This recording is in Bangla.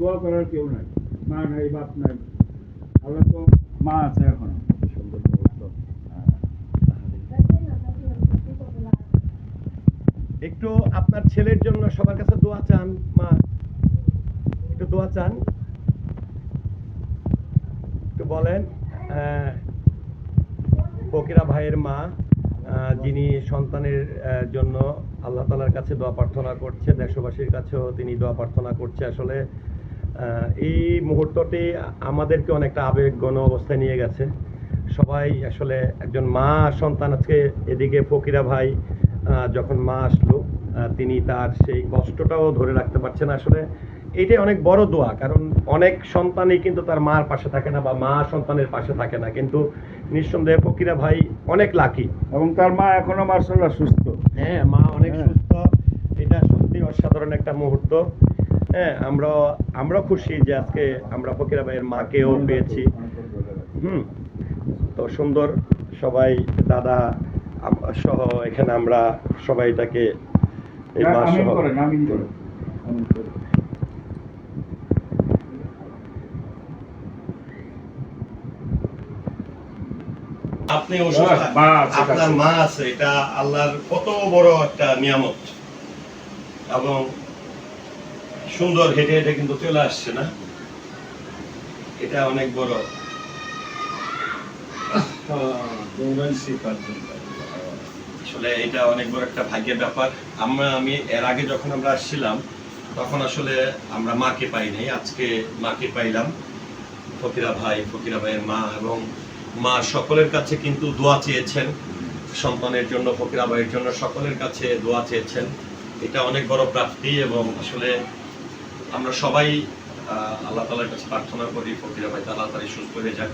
দোয়া করার কেউ নাই। মা নাই, বাপ নাই। আল্লাহ তো মা আছে এখনও। একটু আপনার ছেলের জন্য সবার কাছে দোয়া চান, মা। একটু দোয়া চান। একটু বলেন ফকিরা ভাইয়ের মা যিনি সন্তানের জন্য আল্লাহ তালার কাছে দোয়া প্রার্থনা করছে, দেশবাসীর কাছেও তিনি দোয়া প্রার্থনা করছে। আসলে এই মুহূর্তটি আমাদেরকে অনেকটা আবেগ গণ অবস্থায় নিয়ে গেছে। সবাই আসলে একজন মা আর সন্তান আজকে এদিকে ফকিরা ভাই আহ, যখন মা আসলো তিনি তার সেই কষ্টটাও ধরে রাখতে পারছেন আসলে। এইটাই অনেক বড় দোয়া কারণ অনেক সন্তানই কিন্তু তার মার পাশে থাকে না বা মা সন্তানের পাশে থাকে না। কিন্তু নিঃসন্দেহে ফকিরা ভাই অনেক লাকি। এবং তার মা এখনও মার্শাল্লাহ সুস্থ। হ্যাঁ মা অনেক হ্যাঁ। সুস্থ। এটা সত্যি অসাধারণ একটা মুহূর্ত। হ্যাঁ আমরা আমরা খুশি যে আজকে আমরা ফকিরা ভাইয়ের মাকেও পেয়েছি। হুম তো সুন্দর সবাই দাদা সহ এখানে আমরা সবাই এটাকে এই মা সহ করেন আমিন করেন। আমিন করেন। আপনি আপনার মা আছে এটা আল্লাহর কত বড় একটা নিয়ামত। এবং সুন্দর হেঁটে হেঁটে কিন্তু চলে আসছে না। এটা অনেক বড়। আসলে এটা অনেক বড় একটা ভাগ্যের ব্যাপার। আমরা, আমি এর আগে যখন আমরা আসছিলাম, তখন আসলে আমরা মাকে পাই নাই। আজকে মাকে পাইলাম। ফকিরা ভাই, ফকিরা ভাইয়ের মা এবং মা সকলের কাছে কিন্তু দোয়া চেয়েছেন। সন্তানের জন্য, ফকিরা ভাইয়ের জন্য সকলের কাছে দোয়া চেয়েছেন। এটা অনেক বড় প্রাপ্তি এবং আসলে আমরা সবাই আল্লাহ তালার কাছে প্রার্থনা করি ফকিরা ভাই তাড়াতাড়ি সুস্থ হয়ে যাক।